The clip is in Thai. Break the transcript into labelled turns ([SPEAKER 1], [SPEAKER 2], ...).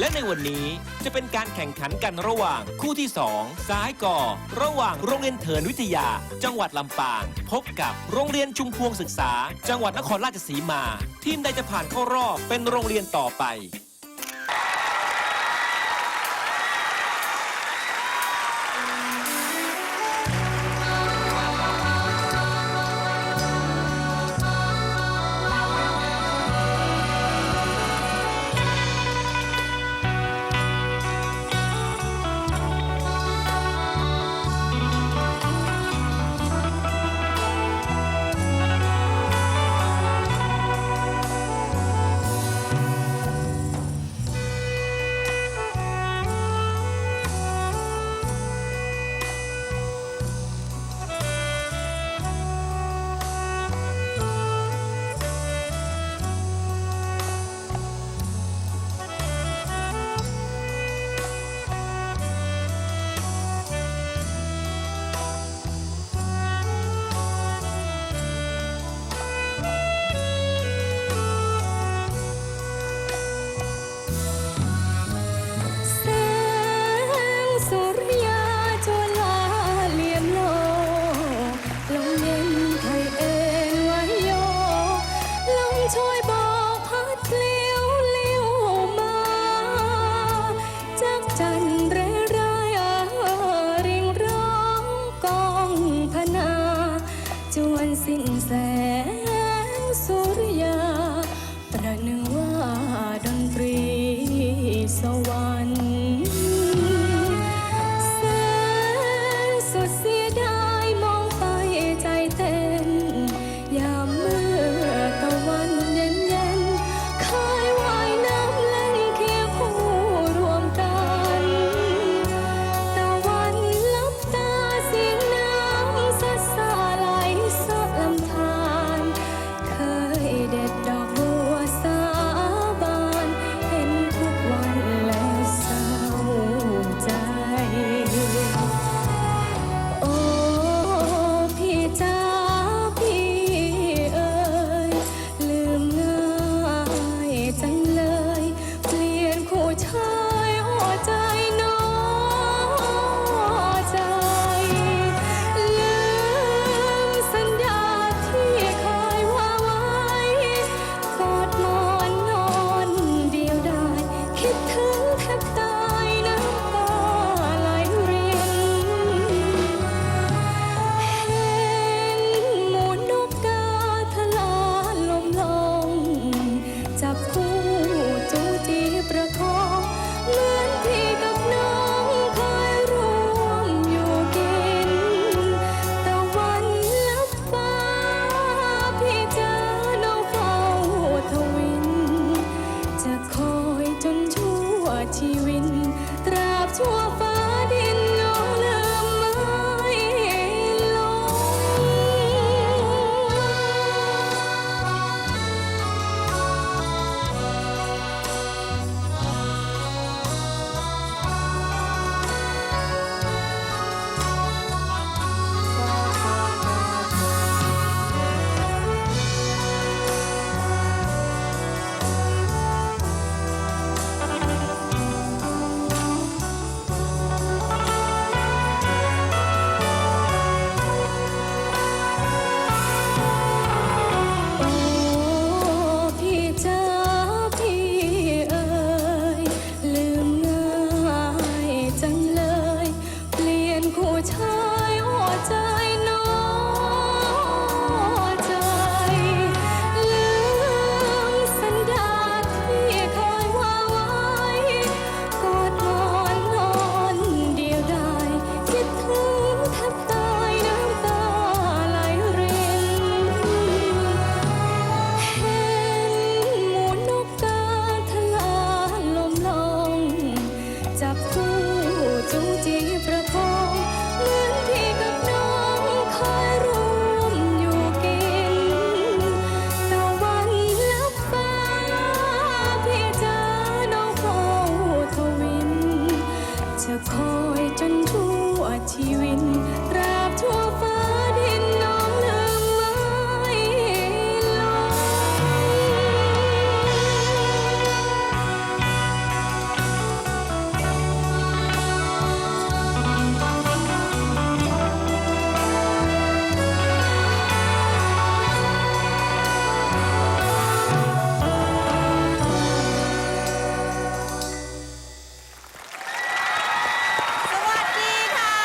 [SPEAKER 1] และในวันนี้จะเป็นการแข่งขันกันระหว่างคู่ที่ 2 ซ้ายก่อ ระหว่างโรงเรียนเถินวิทยา จังหวัดลำปาง พบกับโรงเรียนชุมพวงศึกษา จังหวัดนครราชสีมา ทีมใดจะผ่านเข้ารอบเป็นโรงเรียนต่อไป